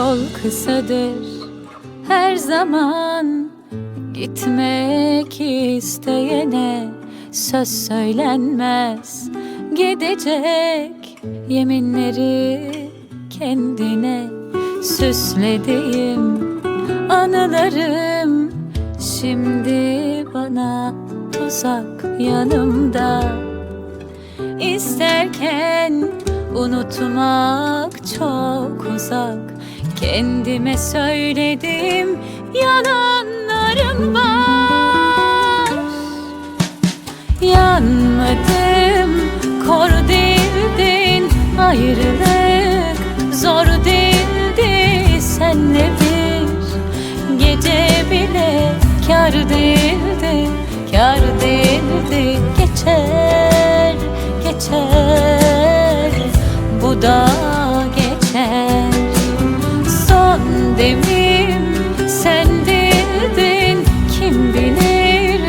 Yol kısadır. Her zaman Gitmek isteyene söz söylenmez. Gidecek yeminleri kendine Süslediğim anılarım Şimdi bana tuzak yanımda. İsterken unutmak çok uzak. Kendime söylediğim yalanlarım var. Yanmadım, kor değildin Ayrılık zor değildi senle bir Gece bile kar değildi, bu da geçer. Son demim sen değildin kim bilir?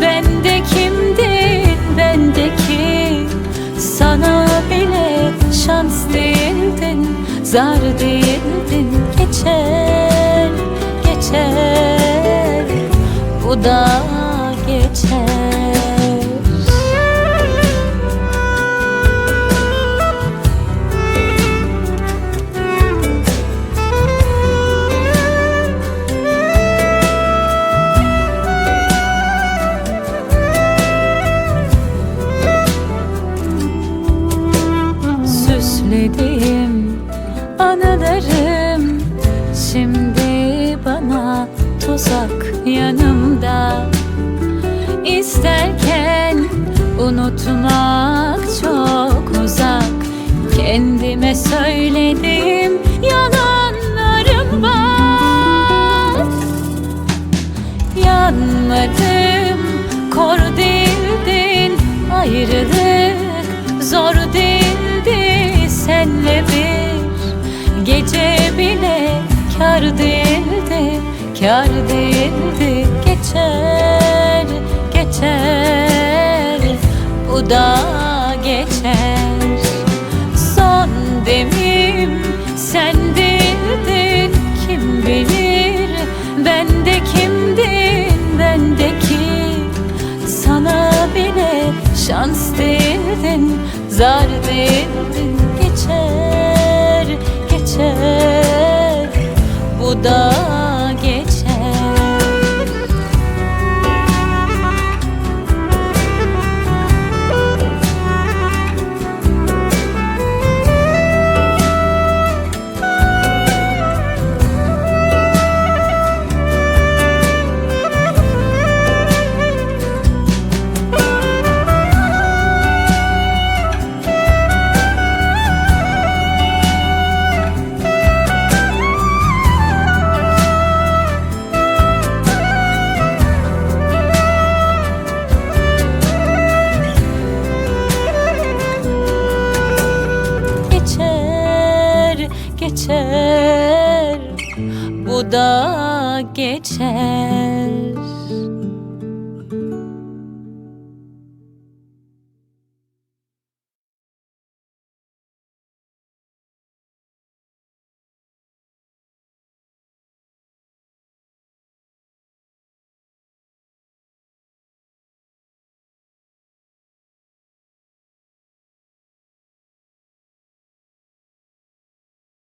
Ben de kimdin bendeki Sana bile şans değildin Zar değildin geçer geçer. Bu da geçer süslediğim anılarım. Şimdi bana tuzak yanımda. İsterken unutmak çok uzak. Kendime söylediğim yalanlarım var. Yanmadım, kor değildin Ayrılık kar değildi, kar değildi. Geçer, geçer, bu da geçer. Son demim sen değildin. Kim bilir Ben de kimdin bendeki Sana bile şans değildin Zar değildin da da geçer